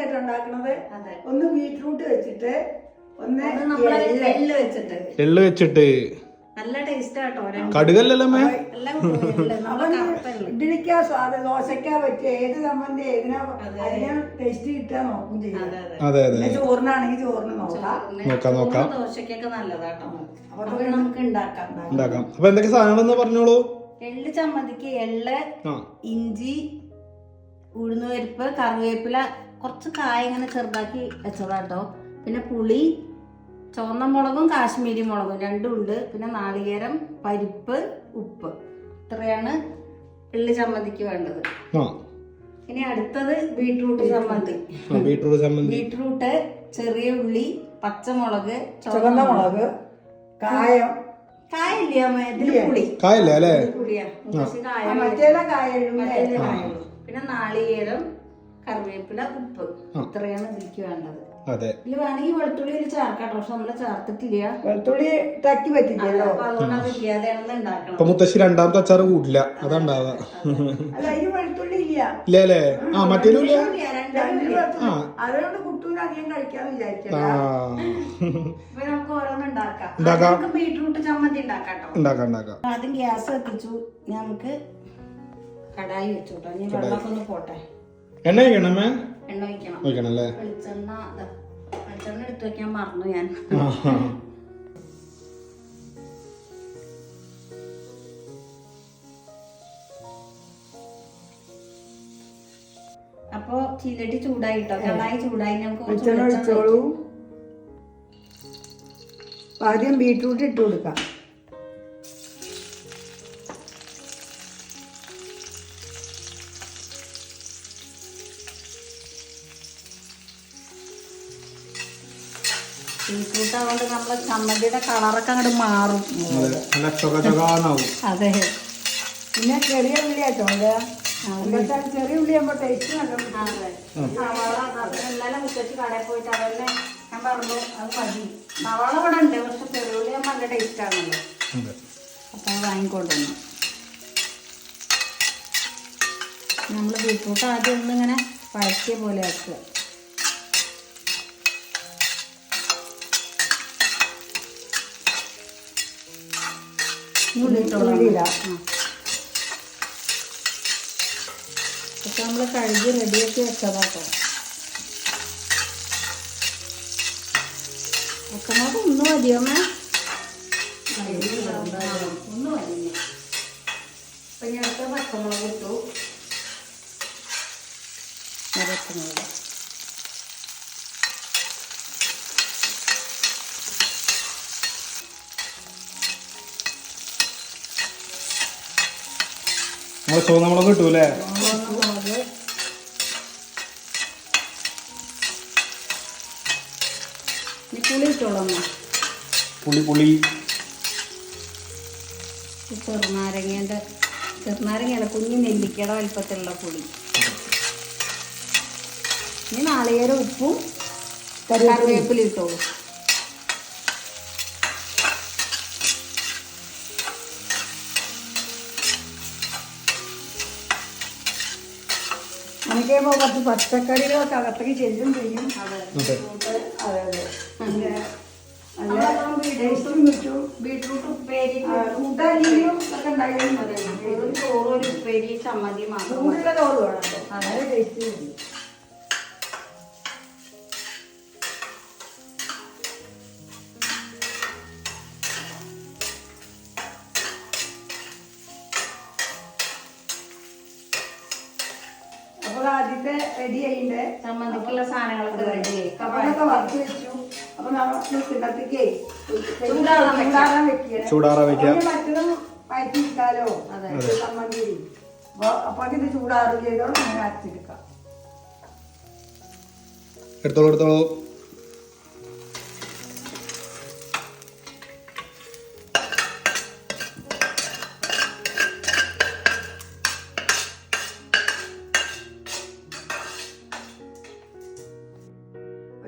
ആയിട്ട് ഉണ്ടാക്കണത്. ഒന്ന് ബീട്രൂട്ട് വെച്ചിട്ട് ഒന്ന് എള്ള്. വെച്ചിട്ട്. എള്ള് വെച്ചിട്ട്. നല്ല ടേസ്റ്റ് ആട്ടോ കടുകല്ലല്ലോ ഇഡ്ഡലിക്കാ സ്വാദ ദോശക്കാ പറ്റിയ ഏത് സംബന്ധി ഏതിനാ അതിനെ ടേസ്റ്റ് കിട്ടാൻ നോക്കും ചെയ്യാം. അതെ അതെ. അതെ അതെ. പിന്നെ ചോറിനാണെങ്കിൽ ചോറിന് നോക്കാം. നോക്കാം, നോക്കാം. ദോശക്കൊക്കെ നല്ലതാട്ടോ. അപ്പൊ നമുക്ക് ഉണ്ടാക്കാം. ഉണ്ടാക്കാം. അപ്പൊ എന്തൊക്കെ സാധനങ്ങളെന്ന് പറഞ്ഞോളൂ? എള്ള് ചമ്മന്തിക്ക് എള്ള് ഇഞ്ചി ഉഴുന്നുപരിപ്പ് കറിവേപ്പില കുറച്ച് കായ ഇങ്ങനെ ചെറുതാക്കി വെച്ചതാട്ടോ. പിന്നെ പുളി ചുവന്ന മുളകും കാശ്മീരി മുളകും രണ്ടും ഉണ്ട്. പിന്നെ നാളികേരം പരിപ്പ് ഉപ്പ്. ഇത്രയാണ് ഉള്ളി ചമ്മന്തിക്ക് വേണ്ടത്. ഇനി അടുത്തത് ബീട്രൂട്ട് ചമ്മന്തി. ബീട്രൂട്ട് ചമ്മന്തി. ബീട്രൂട്ട് ചെറിയ ഉള്ളി പച്ചമുളക് ചുവന്ന മുളക് കായം. കായില്ല പുളി. കായല്ലേ? അല്ലേ? മറ്റേതാ കായം പിന്നെ നാളികേരം കറിവേപ്പില ഉപ്പ്. ഇത്രയാണ് ഇതിലേക്ക് വേണ്ടത്. അതെ. ഇതിൽ വേണമെങ്കിൽ വെളുത്തുള്ളി ചേർക്കാം പക്ഷെ നമ്മൾ ചേർത്തിട്ടില്ല. വെളുത്തുള്ളി തട്ടി പറ്റില്ലല്ലോ അപ്പൊ അതുകൊണ്ട് അത് ഇല്ലാതെയാണ് ഉണ്ടാക്കണം അപ്പൊ മുത്തശ്ശി രണ്ടാമത്തെ അച്ചാറ് കൂട്ടില്ല. അതാണ്ടാവുക അല്ല അതിന് വെളുത്തുള്ളി ഇല്ല. ഇല്ലേ അല്ലേ ആ മറ്റേലും ഇല്ല? രണ്ടും. അതുകൊണ്ട് കുട്ടൂന് അധികം കഴിക്കാന്ന് ആ. അപ്പൊ നമുക്ക് ഓരോന്ന് ഉണ്ടാക്കാം. ഉണ്ടാക്കാം. നമുക്ക് ബീട്രൂട്ട് ചമ്മന്തി ഉണ്ടാക്കാം കേട്ടോ. ഉണ്ടാക്കാം ഉണ്ടാക്കാം. ആദ്യം ഗ്യാസ് കത്തിച്ചു. നമുക്ക് കടായി വെച്ചോട്ടോ ഞാൻ ഇനി വെള്ളമൊക്കെ ഒന്ന് പോട്ടെ. എണ്ണ കഴിക്കണമേ എണ്ണ ഒഴിക്കണം. കഴിക്കണം അല്ലേ വെളിച്ചെണ്ണ ദാ, വെളിച്ചെണ്ണ എടുത്തു വെക്കാൻ മറന്നു ഞാൻ. അപ്പോ ചീലട്ടി ചൂടായി കേട്ടോ കടായി ചൂടായി നമുക്ക് ആദ്യം ബീട്രൂട്ട് ഇട്ട് കൊടുക്കാം. ബീട്രൂട്ട് ആവുകൊണ്ട് നമ്മളെ ചമ്മന്തിയുടെ കളറൊക്കെ അങ്ങോട്ട് മാറും. അതെ പിന്നെ ചെറിയ ഉള്ളിയാട്ടോ ചെറിയ ഉള്ളി. ആകുമ്പോൾ ടേസ്റ്റ് നല്ല അതെ. സവാള ഇന്നലെ മുത്തച്ഛി കടയിൽ പോയിട്ട് അതന്നെ ഞാൻ പറഞ്ഞു അത് മതി. സവാള ഇവിടെ ഉണ്ട് പക്ഷെ ചെറുള്ളി ആകുമ്പോൾ നല്ല ടേസ്റ്റ് ആണല്ലോ. അതെ. അപ്പൊ അത് വാങ്ങിക്കൊണ്ടുവന്നു. നമ്മൾ ബീട്രൂട്ട് ആദ്യം ഒന്നിങ്ങനെ പഴക്കിയ പോലെ ആക്കുക. ഉള്ളിയിടാം. ഇപ്പൊ നമ്മൾ കഴുകി റെഡിയാക്കി വെച്ചതാട്ടോ. പച്ചമുളക് ഒന്ന് മതിയോമേ ഒന്ന് മതി അപ്പൊ ഞാൻ അടുത്ത പച്ചമുളക് ഇട്ടു. പച്ചമുളക് നമ്മളെ ചുവന്നമുളക് കിട്ടൂലേ? മുളക് പുളി ഇട്ടോളാം പുളി പുളി. ചെറുനാരങ്ങേന്റെ ചെറുനാരങ്ങയല്ല കുഞ്ഞു നെല്ലിക്കയുടെ വലിപ്പത്തിലുള്ള പുളി. ഇനി നാളികേരം ഉപ്പും കറിവേപ്പില ഇട്ടോളൂ. എനിക്ക് കുറച്ച് പച്ചക്കറികളൊക്കെ അകത്തേക്ക് ചെല്ലും ചെയ്യും. അതെ. അതെ. പിന്നെ നല്ല നമ്മളപ്പം ടേസ്റ്റും കിട്ടും ബീട്രൂട്ട് ഉപ്പേരി ചമ്മതി ഒക്കെ ഉണ്ടായാലും മതി. ഒരു ചോറ് ഒരു ഉപ്പേരി ചമ്മതി മാത്രം മതി. ചൂടുള്ള ചോറ് വേണം. നല്ല ടേസ്റ്റ് ചമ്മന്തിക്കുള്ള സാധനങ്ങളൊക്കെ റെഡി അതൊക്കെ വറുത്ത് വെച്ചു. അപ്പൊ നമ്മൾ കിണത്തേക്ക് ചൂടാറാൻ വെക്കാം. ചൂടാറാൻ വെക്കുക. ചൂടാറാൻ വെക്കാം. അതിന് മറ്റതും വഴറ്റിയിരിക്കാലോ അതെ. ചമ്മന്തി അപ്പൊ അപ്പൊ ഇത് ചൂടാറും ചെയ്തോളും അങ്ങനെ അരച്ചെടുക്കാം. എടുത്തോളൂ എടുത്തോളൂ.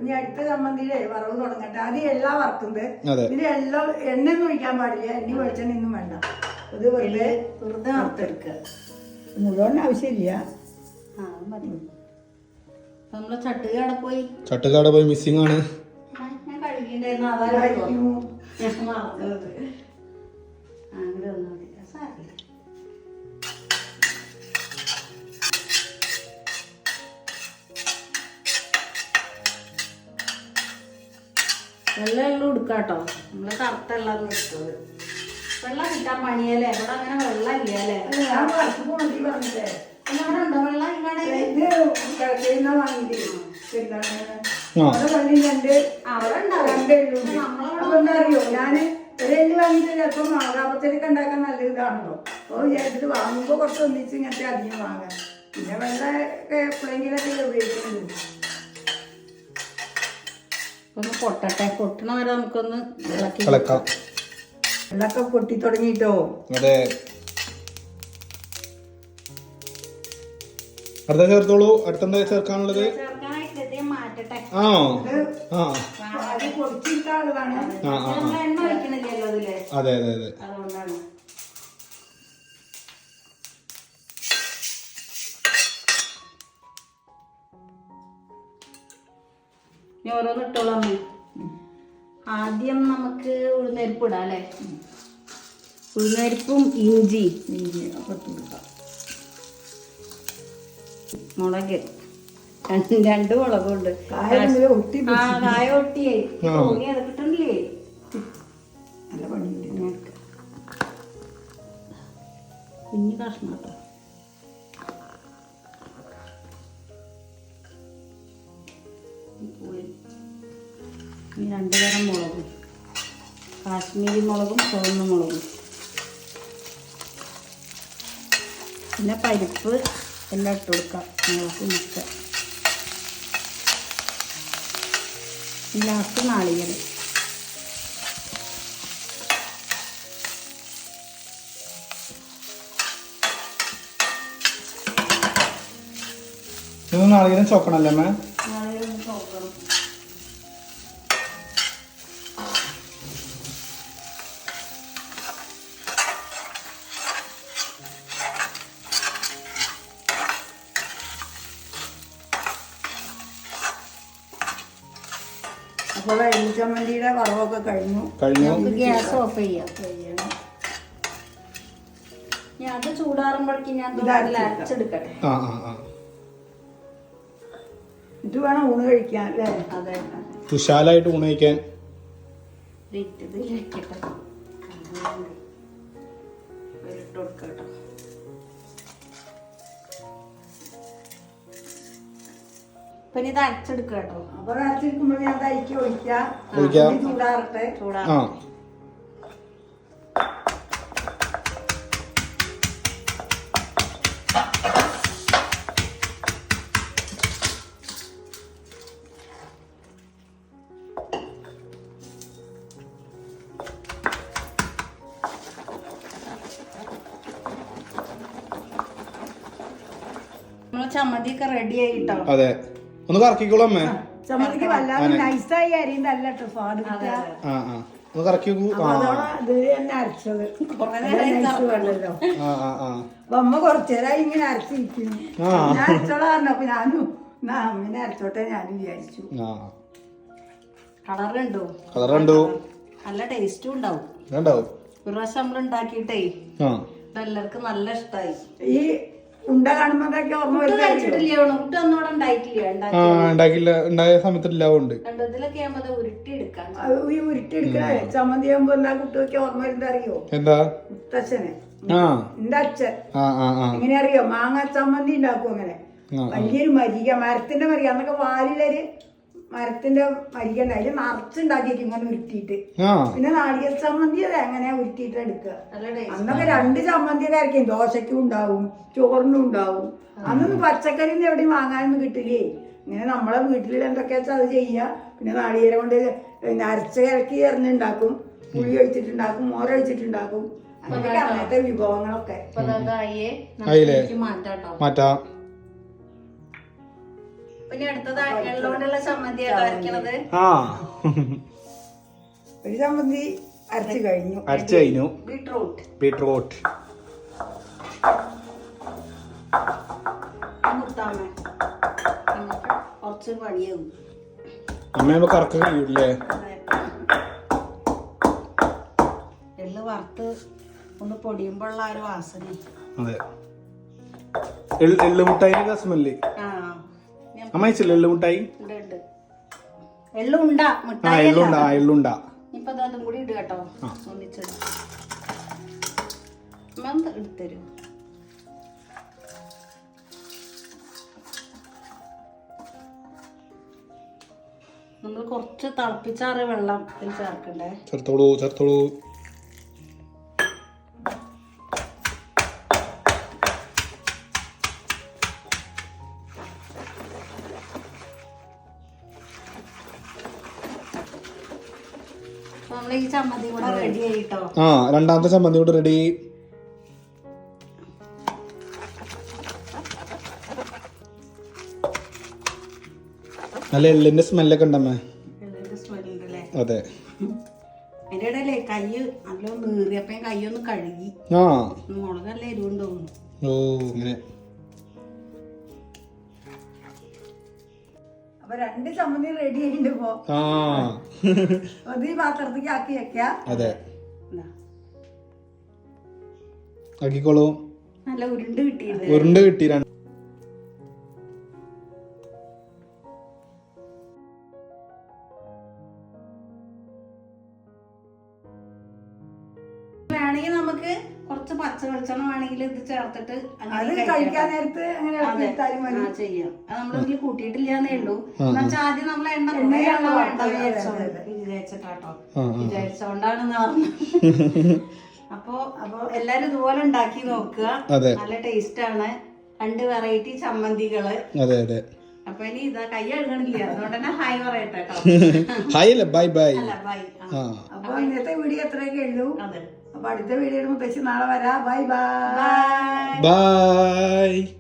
ഇനി അടുത്ത ചമ്മന്തിയിലെ വറവ് തുടങ്ങട്ടെ. ആദ്യം എല്ലാം വറുക്കുന്നത് അതെ. ഇതിൽ എല്ലാം എണ്ണയൊന്നും ഒഴിക്കാൻ പാടില്ല. എണ്ണി വെളിച്ചെണ്ണ വേണ്ട. ഇത് വെറുതെ വെറുതെ വറുത്തെടുക്കുക. മുഴുവൻ ആവശ്യമില്ല. ആ അത് മതി. അപ്പൊ നമ്മളെ ചട്ടുക അവിടെ പോയി. ചട്ടുകാട പോയി മിസ്സിംഗ് ആണ്. ഞാൻ കഴുകിണ്ടായിരുന്നു മറന്നത്. അങ്ങനെ വെള്ളം എടുക്കാം കേട്ടോ നമ്മൾ കറുത്ത വെള്ളം എടുത്തത് വെള്ളം കിട്ടാൻ പണിയല്ലേ? ഇവിടെ അങ്ങനെ വെള്ളം ഇല്ലല്ലേ? അവിടെ ഉണ്ടോ വെള്ളം? അറിയോ ഞാൻ ഒരു എല്ല് വാങ്ങിയിട്ട് ചിലപ്പോ മാതാപത്തിലൊക്കെ ഉണ്ടാക്കാൻ നല്ല ഇതാണല്ലോ. അപ്പൊ ചേട്ടത് വാങ്ങുമ്പോ കുറച്ച് ഒന്നിച്ച് ഇങ്ങനത്തെ അധികം വാങ്ങാം. പിന്നെ വെള്ളം എപ്പോഴെങ്കിലൊക്കെ ഉപയോഗിക്കുന്നുണ്ട്. ഒന്ന് പൊട്ടട്ടെ. പൊട്ടണ വരെ നമുക്കൊന്ന് ഇളക്കി വെള്ളമൊക്കെ പൊട്ടി തുടങ്ങിട്ടോ? അതെ. അടുത്ത ചേർത്തോളൂ. അടുത്തെന്താ ചേർക്കാനുള്ളത്? ആ. ആ അതെ അതെ ആളാണ് ഇനി ഓരോന്ന് ഇട്ടോളാം അമ്മേ. ആദ്യം നമുക്ക് ഉഴുന്നരിപ്പ് ഇടാം അല്ലേ ഉഴുന്നരിപ്പും ഇഞ്ചി. ഇഞ്ചി അപ്പൊ കൊടുക്കാം. മുളക്. രണ്ട് മുളകും മുളകുണ്ട്. കായ ഒട്ടിയേ തോന്നി നല്ല പണി കുഞ്ഞു കഷ്ണം കേട്ടോ ഇനി രണ്ട് തരം മുളകും. കാശ്മീരി മുളകും ചുവന്ന മുളകും. പിന്നെ പരിപ്പ് എല്ലാം ഇട്ട് കൊടുക്കാം. മുളക് മുട്ട ലാസ്റ്റ് നാളികേരം. നാളികേരം ചോക്കണല്ലേ അമ്മേ? ചോക്കണം അപ്പോൾ എള്ളിച്ചമ്മന്തിയുടെ വറവൊക്കെ കഴിഞ്ഞു. കഴിഞ്ഞു. നമുക്ക് ഗ്യാസ് ഓഫ് ചെയ്യാം. ഞാൻ അത് ചൂടാറുമ്പോഴേക്കും ഞാൻ അരച്ചെടുക്കട്ടെ. ആ ആ ആ. ഇത് വേണം ഊണ് കഴിക്കാൻ അല്ലേ? അതെ തുഷാലായിട്ട് ഊണ് കഴിക്കാൻ. പിന്നെ ഇത് അരച്ചെടുക്കുക കേട്ടോ. അപ്പൊ അരച്ചെടുക്കുമ്പോൾ ഞാൻ തൈക്ക് ഒഴിക്കാം. ഇത് ചൂടാറട്ടെ. ചമ്മന്തിയൊക്കെ റെഡി ആയിട്ടോ? അതെ. ഒന്ന് കറക്കിക്കോളൂ അമ്മേ. ചമ്മന്തിക്ക് വല്ലാതെ നൈസായി ആയി കേട്ടോ സ്വാദ് ആ ആ. ഒന്ന് കറക്കി നോക്കൂ. അപ്പൊ ആ. അതോടെ ഇത് തന്നെ അരച്ചത്. ആ അമ്മ കുറച്ചേരായി ഇങ്ങനെ അരച്ചിരിക്കുന്നു. ഞാൻ അരച്ചോളാം പറഞ്ഞു. അപ്പൊ ഞാനും അമ്മനെ അരച്ചോട്ടെ ഞാനും വിചാരിച്ചു. ആ. കളർ ഉണ്ടോ കളർ കണ്ടു നല്ല ടേസ്റ്റും ഉണ്ടാവും. ഉണ്ടാവും ഒരു പ്രാവശ്യം നമ്മൾ ഉണ്ടാക്കിയിട്ടേ എല്ലാവർക്കും നല്ല ഇഷ്ടമായി ഈ ഉണ്ട കാണുമ്പോഴൊക്കെ ഓർമ്മ ആ ഉണ്ടാക്കില്ല ഉണ്ടായ സമയത്ത് ഉണ്ട്. ഈ ഉരുട്ടിയെടുക്കണ. എന്താ കുട്ടിയൊക്കെ ഓർമ്മ വരുന്നത് അറിയോ എന്താ? മുത്തച്ഛനെ. ആ. എന്റെ അച്ഛൻ. ആ ആ ആ. എങ്ങനെ അറിയോ മാങ്ങ ചമ്മന്തി ഉണ്ടാക്കും അങ്ങനെ? വലിയൊരു മരിക മരത്തിന്റെ മരിക അന്നൊക്കെ വാലിലൊരു മരത്തിന്റെ മരിക ഉണ്ട് അതിൽ നിറച്ചുണ്ടാക്കിയേക്കും ഇങ്ങനെ ഉരുട്ടിയിട്ട് പിന്നെ നാളികേര ചമ്മന്തി അത് അങ്ങനെ ഉരുട്ടിയിട്ട് എടുക്കുക അന്നൊക്കെ രണ്ട് ചമ്മന്തി ഒക്കെ ആയിരിക്കും ദോശയ്ക്കും ഉണ്ടാവും ചോറിനും ഉണ്ടാവും. അന്നൊന്നും പച്ചക്കറി ഒന്നും എവിടെയും വാങ്ങാനൊന്നും കിട്ടില്ലേ? ഇങ്ങനെ നമ്മളെ വീട്ടിൽ എന്തൊക്കെ വെച്ചാൽ അത് ചെയ്യുക. പിന്നെ നാളികേരം കൊണ്ട് പിന്നെ അരച്ച കിഴക്കി എറിഞ്ഞുണ്ടാക്കും. പുളി ഒഴിച്ചിട്ടുണ്ടാക്കും മോരൊഴിച്ചിട്ടുണ്ടാക്കും അങ്ങനെയൊക്കെ അന്നത്തെ വിഭവങ്ങളൊക്കെ. മാറ്റാം. പിന്നെ അടുത്തത് എള്ളോണ്ടുള്ള ആ. ഒരു ചമ്മന്തി അരച്ച് കഴിഞ്ഞു. അരച്ചു കഴിഞ്ഞു. ബീട്രൂട്ട്. ബീട്രൂട്ട്. കുറച്ച് പണിയാവും. കറക്ക കഴിയൂല്ലേ? എള്ള് വറുത്ത് ഒന്ന് പൊടിയുമ്പോഴുള്ള ആ ഒരു വാസന അതെ. എള്ള് സ്മെല്ല് ആ എള്ളുണ്ടാ മിഠായി എള്ളുണ്ട ആ എള്ളുണ്ട ഇപ്പൊ അതും കൂടി ഇട് കേട്ടോ. എടുത്തരൂ. നമ്മൾ കുറച്ച് തിളപ്പിച്ചാറിയ വെള്ളം ചേർക്കണ്ടേ? ചേർത്തോളൂ ചേർത്തോളൂ. ആ. രണ്ടാമത്തെ ചമ്മന്തി കൂടെ റെഡി നല്ല എള്ളിന്റെ സ്മെല്ലൊക്കെ ഉണ്ടമ്മേ. അതെ. ആ. ഓ ഇങ്ങനെ രണ്ട് ചമ്മന്തി റെഡി ആയിട്ടുണ്ട് ഇപ്പോ. ആ. അത് ഈ പാത്രത്തേക്ക് ആക്കി വെക്കാം. അതെ. ഇതാ. ആക്കിക്കോളൂ. നല്ല ഉരുണ്ട് കിട്ടി ഉരുണ്ട് കിട്ടി രണ്ട് അങ്ങനെ അത് കഴിക്കാൻ നേരത്ത് അങ്ങനെ ഇളക്കി ഇട്ടാലും മതി. ആ, ചെയ്യാം. അത് നമ്മളിതിൽ കൂട്ടിയിട്ടില്ലാന്നേ ഉള്ളൂ. എന്നുവെച്ചാൽ ആദ്യം നമ്മൾ എണ്ണ കുറേ എണ്ണയാണ് എണ്ണ വേണ്ട. വിചാരിച്ചോണ്ട്. വിചാരിച്ചിട്ടാട്ടോ. വിചാരിച്ചോണ്ടാണ് പറഞ്ഞത് അപ്പോ അപ്പൊ എല്ലാരും ഇതുപോലെ ഉണ്ടാക്കി നോക്കുക. അതെ. നല്ല ടേസ്റ്റ് ആണ്. രണ്ട് വെറൈറ്റി ചമ്മന്തികൾ. അതെ അതെ. അപ്പൊ ഇനി ഇതാ കൈ അഴുകണില്ല അതുകൊണ്ട് തന്നെ ഹായ് പറയട്ടെ കേട്ടോ. ഹായ് അല്ലേ ബൈ ബൈ അല്ല ബൈ ആ. അപ്പൊ ഇന്നത്തെ വീഡിയോ എത്രയൊക്കെ ഉള്ളൂ. അതെ. അപ്പൊ അടുത്ത വീഡിയോ മുത്തശ്ശി നാളെ വരാം. Bye bye. ബൈ